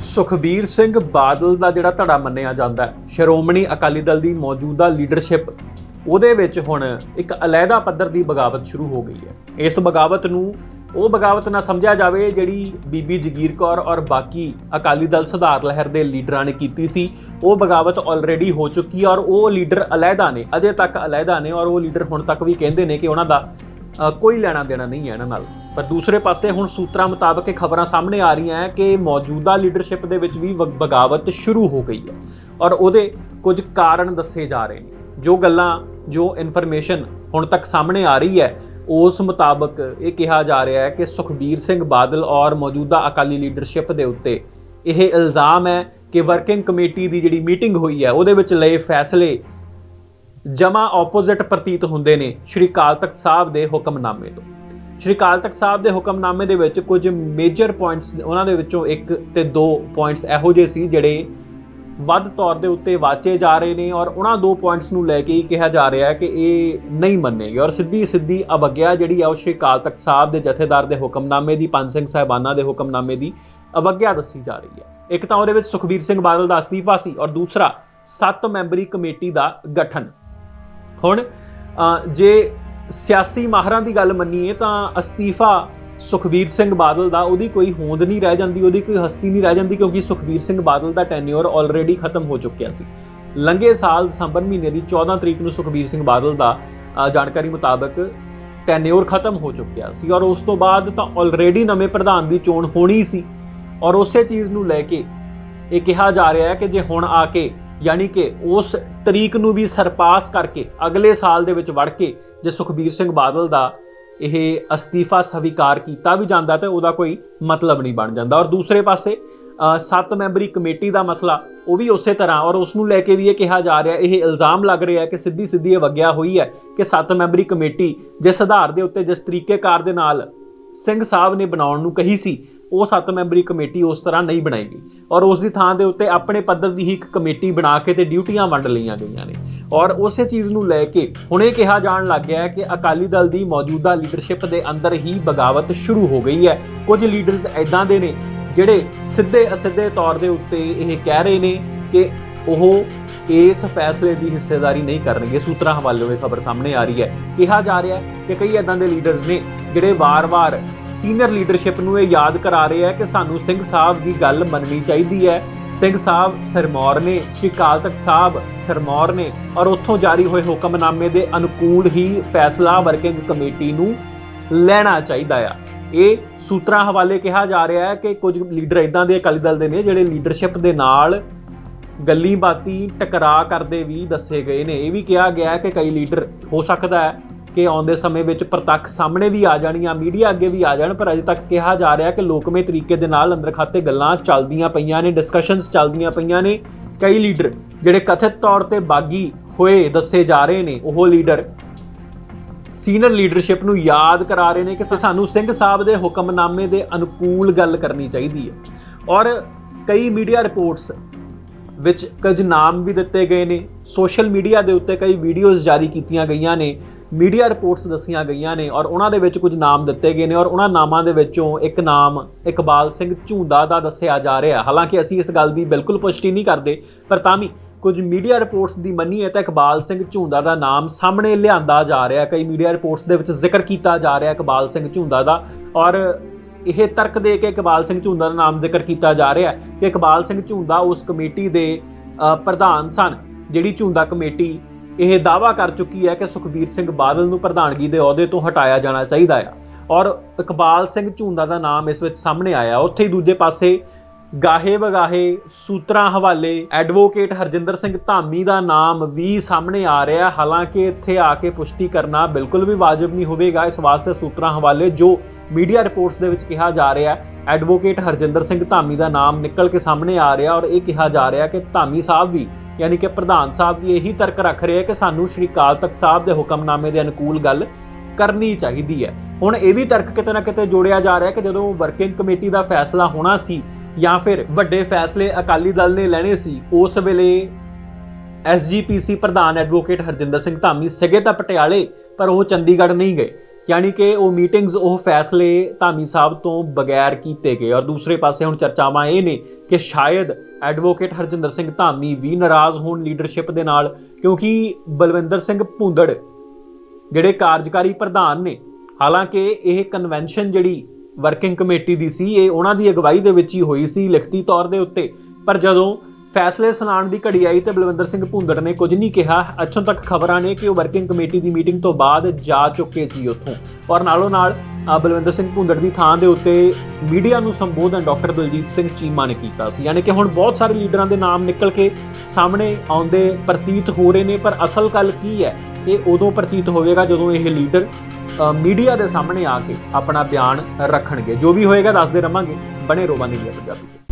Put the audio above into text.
ਸੁਖਬੀਰ ਸਿੰਘ ਬਾਦਲ ਦਾ ਜਿਹੜਾ ਧੜਾ ਮੰਨਿਆ ਜਾਂਦਾ ਸ਼੍ਰੋਮਣੀ ਅਕਾਲੀ ਦਲ ਦੀ ਮੌਜੂਦਾ ਲੀਡਰਸ਼ਿਪ, ਉਹਦੇ ਵਿੱਚ ਹੁਣ ਇੱਕ ਅਲੱਗਾ ਪੱਧਰ ਦੀ ਬਗਾਵਤ ਸ਼ੁਰੂ ਹੋ ਗਈ ਹੈ। ਇਸ ਬਗਾਵਤ ਨੂੰ, ਉਹ ਬਗਾਵਤ ਨਾ ਸਮਝਿਆ ਜਾਵੇ ਜਿਹੜੀ ਬੀਬੀ ਜਗੀਰ ਕੌਰ ਔਰ ਬਾਕੀ ਅਕਾਲੀ ਦਲ ਸੁਧਾਰ ਲਹਿਰ ਦੇ ਲੀਡਰਾਂ ਨੇ ਕੀਤੀ ਸੀ, ਉਹ ਬਗਾਵਤ ਆਲਰੇਡੀ ਹੋ ਚੁੱਕੀ ਔਰ ਉਹ ਲੀਡਰ ਅਲੈਦਾ ਨੇ, ਅਜੇ ਤੱਕ ਅਲੱਗਾ ਨੇ ਔਰ ਉਹ ਲੀਡਰ ਹੁਣ ਤੱਕ ਵੀ ਕਹਿੰਦੇ ਨੇ ਕਿ ਉਹਨਾਂ ਦਾ ਕੋਈ ਲੈਣਾ ਦੇਣਾ ਨਹੀਂ ਹੈ ਇਹਨਾਂ ਨਾਲ। ਪਰ ਦੂਸਰੇ ਪਾਸੇ ਹੁਣ ਸੂਤਰਾਂ ਮੁਤਾਬਕ ਇਹ ਖਬਰਾਂ ਸਾਹਮਣੇ ਆ ਰਹੀਆਂ ਹੈ ਕਿ ਮੌਜੂਦਾ ਲੀਡਰਸ਼ਿਪ ਦੇ ਵਿੱਚ ਵੀ ਵ- ਬਗਾਵਤ ਸ਼ੁਰੂ ਹੋ ਗਈ ਹੈ ਔਰ ਉਹਦੇ ਕੁਝ ਕਾਰਨ ਦੱਸੇ ਜਾ ਰਹੇ ਨੇ। ਜੋ ਗੱਲਾਂ, ਜੋ ਇਨਫੋਰਮੇਸ਼ਨ ਹੁਣ ਤੱਕ ਸਾਹਮਣੇ ਆ ਰਹੀ ਹੈ, ਉਸ ਮੁਤਾਬਕ ਇਹ ਕਿਹਾ ਜਾ ਰਿਹਾ ਹੈ ਕਿ ਸੁਖਬੀਰ ਸਿੰਘ ਬਾਦਲ ਔਰ ਮੌਜੂਦਾ ਅਕਾਲੀ ਲੀਡਰਸ਼ਿਪ ਦੇ ਉੱਤੇ ਇਹ ਇਲਜ਼ਾਮ ਹੈ ਕਿ ਵਰਕਿੰਗ ਕਮੇਟੀ ਦੀ ਜਿਹੜੀ ਮੀਟਿੰਗ ਹੋਈ ਹੈ, ਉਹਦੇ ਵਿੱਚ ਲਏ ਫੈਸਲੇ ਜਮਾ ਆਪੋਜ਼ਿਟ ਪ੍ਰਤੀਤ ਹੁੰਦੇ ਨੇ ਸ਼੍ਰੀ ਅਕਾਲ ਤਖਤ ਸਾਹਿਬ ਦੇ ਹੁਕਮਨਾਮੇ ਤੋਂ। ਸ਼੍ਰੀ ਅਕਾਲ ਤਖਤ ਸਾਹਿਬ ਦੇ ਹੁਕਮਨਾਮੇ ਦੇ ਵਿੱਚ ਕੁਝ ਮੇਜਰ ਪੁਆਇੰਟਸ ਉਹਨਾਂ ਦੇ ਵਿੱਚੋਂ ਇੱਕ ਤੇ ਦੋ ਪੁਆਇੰਟਸ ਇਹੋ ਜਿਹੇ ਸੀ ਜਿਹੜੇ ਵੱਧ ਤੌਰ ਦੇ ਉੱਤੇ ਵਾਚੇ ਜਾ ਰਹੇ ਨੇ ਔਰ ਉਹਨਾਂ ਦੋ ਪੁਆਇੰਟਸ ਨੂੰ ਲੈ ਕੇ ਹੀ ਕਿਹਾ ਜਾ ਰਿਹਾ ਹੈ ਕਿ ਇਹ ਨਹੀਂ ਮੰਨੇਗੇ। ਔਰ ਸਿੱਧੀ ਸਿੱਧੀ ਅਵਗਿਆ ਜਿਹੜੀ ਆ ਉਹ ਸ਼੍ਰੀ ਅਕਾਲ ਤਖਤ ਸਾਹਿਬ ਦੇ ਜਥੇਦਾਰ ਦੇ ਹੁਕਮਨਾਮੇ ਦੀ, ਪੰਜ ਸਿੰਘ ਸਾਹਿਬਾਨਾਂ ਦੇ ਹੁਕਮਨਾਮੇ ਦੀ ਅਵਗਿਆ ਦੱਸੀ ਜਾ ਰਹੀ ਹੈ। ਇੱਕ ਤਾਂ ਉਹਦੇ ਵਿੱਚ ਸੁਖਬੀਰ ਸਿੰਘ ਬਾਦਲ ਦਾ ਅਸਤੀਫਾ ਸੀ ਔਰ ਦੂਸਰਾ ਸੱਤ ਮੈਂਬਰੀ ਕਮੇਟੀ ਦਾ ਗਠਨ। ਹੁਣ ਜੇ ਸਿਆਸੀ ਮਾਹਰਾਂ ਦੀ ਗੱਲ ਮੰਨੀਏ ਤਾਂ ਅਸਤੀਫਾ ਸੁਖਬੀਰ ਸਿੰਘ ਬਾਦਲ ਦਾ, ਉਹਦੀ ਕੋਈ ਹੋਂਦ ਨਹੀਂ ਰਹਿ ਜਾਂਦੀ, ਉਹਦੀ ਕੋਈ ਹਸਤੀ ਨਹੀਂ ਰਹਿ ਜਾਂਦੀ ਕਿਉਂਕਿ ਸੁਖਬੀਰ ਸਿੰਘ ਬਾਦਲ ਦਾ ਟੈਨਿਓਰ ਆਲਰੇਡੀ ਖਤਮ ਹੋ ਚੁੱਕਿਆ ਸੀ। ਲੰਘੇ ਸਾਲ ਦਸੰਬਰ ਮਹੀਨੇ ਦੀ 14 ਤਰੀਕ ਨੂੰ ਸੁਖਬੀਰ ਸਿੰਘ ਬਾਦਲ ਦਾ ਜਾਣਕਾਰੀ ਮੁਤਾਬਕ ਟੈਨਿਓਰ ਖਤਮ ਹੋ ਚੁੱਕਿਆ ਸੀ ਔਰ ਉਸ ਤੋਂ ਬਾਅਦ ਤਾਂ ਆਲਰੇਡੀ ਨਵੇਂ ਪ੍ਰਧਾਨ ਦੀ ਚੋਣ ਹੋਣੀ ਸੀ। ਔਰ ਉਸੇ ਚੀਜ਼ ਨੂੰ ਲੈ ਕੇ ਇਹ ਕਿਹਾ ਜਾ ਰਿਹਾ ਹੈ ਕਿ ਜੇ ਹੁਣ ਆ ਕੇ ਯਾਨੀ ਕਿ ਉਸ ਤਰੀਕ ਨੂੰ ਵੀ ਸਰਪਾਸ ਕਰਕੇ ਅਗਲੇ ਸਾਲ ਦੇ ਵਿੱਚ ਵੜ ਕੇ ਜੇ ਸੁਖਬੀਰ ਸਿੰਘ ਬਾਦਲ ਦਾ ਇਹ ਅਸਤੀਫਾ ਸਵੀਕਾਰ ਕੀਤਾ ਵੀ ਜਾਂਦਾ ਤੇ ਉਹਦਾ ਕੋਈ ਮਤਲਬ ਨਹੀਂ ਬਣ ਜਾਂਦਾ। ਔਰ ਦੂਸਰੇ ਪਾਸੇ ਸੱਤ ਮੈਂਬਰੀ ਕਮੇਟੀ ਦਾ ਮਸਲਾ ਉਹ ਵੀ ਉਸੇ ਤਰ੍ਹਾਂ ਔਰ ਉਸ ਨੂੰ ਲੈ ਕੇ ਵੀ ਇਹ ਕਿਹਾ ਜਾ ਰਿਹਾ, ਇਹ ਇਲਜ਼ਾਮ ਲੱਗ ਰਿਹਾ ਕਿ ਸਿੱਧੀ ਸਿੱਧੀ ਇਹ ਵਗਿਆ ਹੋਈ ਹੈ ਕਿ ਸੱਤ ਮੈਂਬਰੀ ਕਮੇਟੀ ਜਿਸ ਆਧਾਰ ਦੇ ਉੱਤੇ ਜਿਸ ਤਰੀਕੇਕਾਰ ਦੇ ਨਾਲ ਸਿੰਘ ਸਾਹਿਬ ਨੇ ਬਣਾਉਣ ਨੂੰ ਕਹੀ ਸੀ ਉਹ ਸੱਤ ਮੈਂਬਰੀ ਕਮੇਟੀ ਉਸ ਤਰ੍ਹਾਂ ਨਹੀਂ ਬਣਾਏਗੀ। ਔਰ ਉਸ ਦੀ ਥਾਂ ਦੇ ਉੱਤੇ ਆਪਣੇ ਪੱਧਰ ਦੀ ਹੀ ਇੱਕ ਕਮੇਟੀ ਬਣਾ ਕੇ ਤੇ ਡਿਊਟੀਆਂ ਵੰਡ ਲਈਆਂ ਗਈਆਂ ਨੇ। ਔਰ ਉਸੇ ਚੀਜ਼ ਨੂੰ ਲੈ ਕੇ ਹੁਣ ਇਹ ਕਿਹਾ ਜਾਣ ਲੱਗ ਗਿਆ ਹੈ ਕਿ ਅਕਾਲੀ ਦਲ ਦੀ ਮੌਜੂਦਾ ਲੀਡਰਸ਼ਿਪ ਦੇ ਅੰਦਰ ਹੀ ਬਗਾਵਤ ਸ਼ੁਰੂ ਹੋ ਗਈ ਹੈ। ਕੁਝ ਲੀਡਰਸ ਐਦਾਂ ਦੇ ਨੇ ਜਿਹੜੇ ਸਿੱਧੇ ਅਸਿੱਧੇ ਤੌਰ ਦੇ ਉੱਤੇ ਇਹ ਕਹਿ ਰਹੇ ਨੇ ਕਿ ਉਹ ਇਸ ਫੈਸਲੇ ਦੀ ਹਿੱਸੇਦਾਰੀ ਨਹੀਂ ਕਰਨਗੇ। ਸੂਤਰਾਂ ਹਵਾਲੇ ਇਹ ਖਬਰ ਸਾਹਮਣੇ ਆ ਰਹੀ ਹੈ। ਕਿਹਾ ਜਾ ਰਿਹਾ ਹੈ ਕਿ ਕਈ ਐਦਾਂ ਦੇ ਲੀਡਰਸ ਨੇ ਜਿਹੜੇ ਵਾਰ-ਵਾਰ ਸੀਨੀਅਰ ਲੀਡਰਸ਼ਿਪ ਨੂੰ ਇਹ ਯਾਦ ਕਰਾ ਰਹੇ ਆ ਕਿ ਸਾਨੂੰ ਸਿੰਘ ਸਾਹਿਬ ਦੀ ਗੱਲ ਮੰਨਣੀ ਚਾਹੀਦੀ ਹੈ। ਸਿੰਘ ਸਾਹਿਬ ਸਰਮੌਰ ਨੇ, ਸ਼੍ਰੀ ਅਕਾਲ ਤਖਤ ਸਾਹਿਬ ਸਰਮੌਰ ਨੇ ਔਰ ਉੱਥੋਂ ਜਾਰੀ ਹੋਏ ਹੁਕਮਨਾਮੇ ਦੇ ਅਨੁਕੂਲ ਹੀ ਫੈਸਲਾ ਵਰਕਿੰਗ ਕਮੇਟੀ ਨੂੰ ਲੈਣਾ ਚਾਹੀਦਾ ਆ। ਇਹ ਸੂਤਰਾਂ ਹਵਾਲੇ ਕਿਹਾ ਜਾ ਰਿਹਾ ਹੈ ਕਿ ਕੁਝ ਲੀਡਰ ਇਦਾਂ ਦੇ ਅਕਾਲੀ ਦਲ ਦੇ ਨੇ ਜਿਹੜੇ ਲੀਡਰਸ਼ਿਪ ਦੇ ਨਾਲ ਗੱਲੀ ਬਾਤੀ ਟਕਰਾ ਕਰਦੇ ਵੀ ਦੱਸੇ ਗਏ ਨੇ। ਇਹ ਵੀ ਕਿਹਾ ਗਿਆ ਕਿ ਕਈ ਲੀਡਰ ਹੋ ਸਕਦਾ ਹੈ ਕਿ ਆਉਂਦੇ ਸਮੇਂ ਵਿੱਚ ਪ੍ਰਤੱਖ ਸਾਹਮਣੇ ਵੀ ਆ ਜਾਣੀਆਂ, ਮੀਡੀਆ ਅੱਗੇ ਵੀ ਆ ਜਾਣ, ਪਰ ਅਜੇ ਤੱਕ ਕਿਹਾ ਜਾ ਰਿਹਾ ਕਿ ਲੋਕਮੇ ਤਰੀਕੇ ਦੇ ਨਾਲ ਅੰਦਰ ਖਾਤੇ ਗੱਲਾਂ ਚੱਲਦੀਆਂ ਪਈਆਂ ਨੇ ਡਿਸਕਸ਼ਨਸ ਚੱਲਦੀਆਂ ਪਈਆਂ ਨੇ। ਕਈ ਲੀਡਰ ਜਿਹੜੇ ਕਥਿਤ ਤੌਰ ਤੇ ਬਾਗੀ ਹੋਏ ਦੱਸੇ ਜਾ ਰਹੇ ਨੇ, ਉਹ ਲੀਡਰ ਸੀਨੀਅਰ ਲੀਡਰਸ਼ਿਪ ਨੂੰ ਯਾਦ ਕਰਾ ਰਹੇ ਨੇ ਕਿ ਸਾਨੂੰ ਸਿੰਘ ਸਾਹਿਬ ਦੇ ਹੁਕਮਨਾਮੇ ਦੇ ਅਨੁਕੂਲ ਗੱਲ ਕਰਨੀ ਚਾਹੀਦੀ ਹੈ। ਔਰ ਕਈ ਮੀਡੀਆ ਰਿਪੋਰਟਸ ਵਿੱਚ ਕੁਝ ਨਾਮ ਵੀ ਦਿੱਤੇ ਗਏ ਨੇ। ਸੋਸ਼ਲ ਮੀਡੀਆ ਦੇ ਉੱਤੇ ਕਈ ਵੀਡੀਓਜ਼ ਜਾਰੀ ਕੀਤੀਆਂ ਗਈਆਂ ਨੇ। ਮੀਡੀਆ ਰਿਪੋਰਟਸ ਦੱਸੀਆਂ ਗਈਆਂ ਨੇ ਔਰ ਉਹਨਾਂ ਦੇ ਵਿੱਚ ਕੁਝ ਨਾਮ ਦਿੱਤੇ ਗਏ ਨੇ ਔਰ ਉਹਨਾਂ ਨਾਮਾਂ ਦੇ ਵਿੱਚੋਂ ਇੱਕ ਨਾਮ ਇਕਬਾਲ ਸਿੰਘ ਝੂੰਦਾ ਦਾ ਦੱਸਿਆ ਜਾ ਰਿਹਾ। ਹਾਲਾਂਕਿ ਅਸੀਂ ਇਸ ਗੱਲ ਦੀ ਬਿਲਕੁਲ ਪੁਸ਼ਟੀ ਨਹੀਂ ਕਰਦੇ, ਪਰ ਤਾਂ ਵੀ ਕੁਝ ਮੀਡੀਆ ਰਿਪੋਰਟਸ ਦੀ ਮੰਨੀਏ ਤਾਂ ਇਕਬਾਲ ਸਿੰਘ ਝੂੰਦਾ ਦਾ ਨਾਮ ਸਾਹਮਣੇ ਲਿਆਂਦਾ ਜਾ ਰਿਹਾ। ਕਈ ਮੀਡੀਆ ਰਿਪੋਰਟਸ ਦੇ ਵਿੱਚ ਜ਼ਿਕਰ ਕੀਤਾ ਜਾ ਰਿਹਾ ਇਕਬਾਲ ਸਿੰਘ ਝੂੰਦਾ ਦਾ ਔਰ ਇਹ ਤਰਕ ਦੇ ਕੇ ਇਕਬਾਲ ਸਿੰਘ ਝੁੰਦਾ ਦਾ ਨਾਮ ਜ਼ਿਕਰ ਕੀਤਾ ਜਾ ਰਿਹਾ ਹੈ ਕਿ ਇਕਬਾਲ ਸਿੰਘ ਝੁੰਦਾ ਉਸ ਕਮੇਟੀ ਦੇ ਪ੍ਰਧਾਨ ਸਨ, ਜਿਹੜੀ ਝੁੰਦਾ ਕਮੇਟੀ ਇਹ ਦਾਵਾ ਕਰ ਚੁੱਕੀ ਹੈ ਕਿ ਸੁਖਬੀਰ ਸਿੰਘ ਬਾਦਲ ਨੂੰ ਪ੍ਰਧਾਨਗੀ ਦੇ ਅਹੁਦੇ ਤੋਂ ਹਟਾਇਆ ਜਾਣਾ ਚਾਹੀਦਾ ਆ ਔਰ ਇਕਬਾਲ ਸਿੰਘ ਝੁੰਦਾ ਦਾ ਨਾਮ ਇਸ ਵਿੱਚ ਸਾਹਮਣੇ ਆਇਆ ਉੱਥੇ ਹੀ ਦੂਜੇ ਪਾਸੇ ਗਾਹੇ ਬਗਾਹੇ ਸੂਤਰਾਂ ਹਵਾਲੇ ਐਡਵੋਕੇਟ ਹਰਜਿੰਦਰ ਸਿੰਘ ਧਾਮੀ ਦਾ ਨਾਮ ਵੀ ਸਾਹਮਣੇ ਆ ਰਿਹਾ ਹਾਲਾਂਕਿ ਇੱਥੇ ਆ ਕੇ ਪੁਸ਼ਟੀ ਕਰਨਾ ਬਿਲਕੁਲ ਵੀ ਵਾਜਬ ਨਹੀਂ ਹੋਵੇਗਾ। ਇਸ ਵਾਸਤੇ ਸੂਤਰਾਂ ਹਵਾਲੇ ਜੋ ਮੀਡੀਆ ਰਿਪੋਰਟਸ ਦੇ ਵਿੱਚ ਕਿਹਾ ਜਾ ਰਿਹਾ ਹੈ, ਐਡਵੋਕੇਟ ਹਰਜਿੰਦਰ ਸਿੰਘ ਧਾਮੀ ਦਾ ਨਾਮ ਨਿਕਲ ਕੇ ਸਾਹਮਣੇ ਆ ਰਿਹਾ ਔਰ ਇਹ ਕਿਹਾ ਜਾ ਰਿਹਾ ਕਿ ਧਾਮੀ ਸਾਹਿਬ ਵੀ, ਯਾਨੀ ਕਿ ਪ੍ਰਧਾਨ ਸਾਹਿਬ ਵੀ ਇਹੀ ਤਰਕ ਰੱਖ ਰਹੇ ਕਿ ਸਾਨੂੰ ਸ਼੍ਰੀ ਅਕਾਲ ਤਖਤ ਸਾਹਿਬ ਦੇ ਹੁਕਮਨਾਮੇ ਦੇ ਅਨੁਕੂਲ ਗੱਲ ਕਰਨੀ ਚਾਹੀਦੀ ਹੈ। ਹੁਣ ਇਹ ਵੀ ਤਰਕ ਕਿਤੇ ਨਾ ਕਿਤੇ ਜੋੜਿਆ ਜਾ ਰਿਹਾ ਕਿ ਜਦੋਂ ਵਰਕਿੰਗ ਕਮੇਟੀ ਦਾ ਫੈਸਲਾ ਹੋਣਾ ਸੀ ਜਾਂ ਫਿਰ ਵੱਡੇ ਫੈਸਲੇ ਅਕਾਲੀ ਦਲ ਨੇ ਲੈਣੇ ਸੀ, ਉਸ ਵੇਲੇ ਐਸਜੀਪੀਸੀ ਪ੍ਰਧਾਨ ਐਡਵੋਕੇਟ ਹਰਜਿੰਦਰ ਸਿੰਘ ਧਾਮੀ ਸੀਗੇ ਤਾਂ ਪਟਿਆਲੇ, ਪਰ ਉਹ ਚੰਡੀਗੜ੍ਹ ਨਹੀਂ ਗਏ। ਯਾਨੀ ਕਿ ਉਹ ਮੀਟਿੰਗਸ ਉਹ ਫੈਸਲੇ ਧਾਮੀ ਸਾਹਿਬ ਤੋਂ ਬਗੈਰ ਕੀਤੇ ਗਏ। ਔਰ ਦੂਸਰੇ ਪਾਸੇ ਹੁਣ ਚਰਚਾਵਾਂ ਇਹ ਨੇ ਕਿ ਸ਼ਾਇਦ ਐਡਵੋਕੇਟ ਹਰਜਿੰਦਰ ਸਿੰਘ ਧਾਮੀ ਵੀ ਨਾਰਾਜ਼ ਹੋਣ ਲੀਡਰਸ਼ਿਪ ਦੇ ਨਾਲ, ਕਿਉਂਕਿ ਬਲਵਿੰਦਰ ਸਿੰਘ ਭੁੰਦੜ ਜਿਹੜੇ ਕਾਰਜਕਾਰੀ ਪ੍ਰਧਾਨ ਨੇ, ਹਾਲਾਂਕਿ ਇਹ ਕਨਵੈਨਸ਼ਨ ਜਿਹੜੀ ਵਰਕਿੰਗ ਕਮੇਟੀ ਦੀ ਸੀ, ਇਹ ਉਹਨਾਂ ਦੀ ਅਗਵਾਈ ਦੇ ਵਿੱਚ ਹੀ ਹੋਈ ਸੀ ਲਿਖਤੀ ਤੌਰ ਦੇ ਉੱਤੇ। ਪਰ ਜਦੋਂ ਫੈਸਲੇ ਸੁਣਾਉਣ ਦੀ ਘੜੀ ਆਈ ਤੇ ਬਲਵਿੰਦਰ ਸਿੰਘ ਭੁੰਦੜ ਨੇ ਕੁਝ ਨਹੀਂ ਕਿਹਾ। ਇੱਥੋਂ ਤੱਕ ਖਬਰਾਂ ਨੇ ਕਿ ਉਹ ਵਰਕਿੰਗ ਕਮੇਟੀ ਦੀ ਮੀਟਿੰਗ ਤੋਂ ਬਾਅਦ ਜਾ ਚੁੱਕੇ ਸੀ ਉੱਥੋਂ। ਔਰ ਨਾਲੋਂ ਨਾਲ ਬਲਵਿੰਦਰ ਸਿੰਘ ਭੁੰਦੜ ਦੀ ਥਾਂ ਦੇ ਉੱਤੇ ਮੀਡੀਆ ਨੂੰ ਸੰਬੋਧਨ ਡਾਕਟਰ ਦਲਜੀਤ ਸਿੰਘ ਚੀਮਾ ਨੇ ਕੀਤਾ ਸੀ। ਯਾਨੀ ਕਿ ਹੁਣ ਬਹੁਤ ਸਾਰੇ ਲੀਡਰਾਂ ਦੇ ਨਾਮ ਨਿਕਲ ਕੇ ਸਾਹਮਣੇ ਆਉਂਦੇ ਪ੍ਰਤੀਤ ਹੋ ਰਹੇ ਨੇ, ਪਰ ਅਸਲ ਗੱਲ ਕੀ ਹੈ? ਇਹ ਉਦੋਂ ਪ੍ਰਤੀਤ ਹੋਵੇਗਾ ਜਦੋਂ ਇਹ ਲੀਡਰ ਮੀਡੀਆ ਦੇ ਸਾਹਮਣੇ ਆ ਕੇ ਆਪਣਾ ਬਿਆਨ ਰੱਖਣਗੇ। ਜੋ ਵੀ ਹੋਏਗਾ, ਦੱਸਦੇ ਰਵਾਂਗੇ। ਬਣੇ ਰੋਵਾਂ ਨਹੀਂ ਪੰਜਾਬੀ ਤੇ।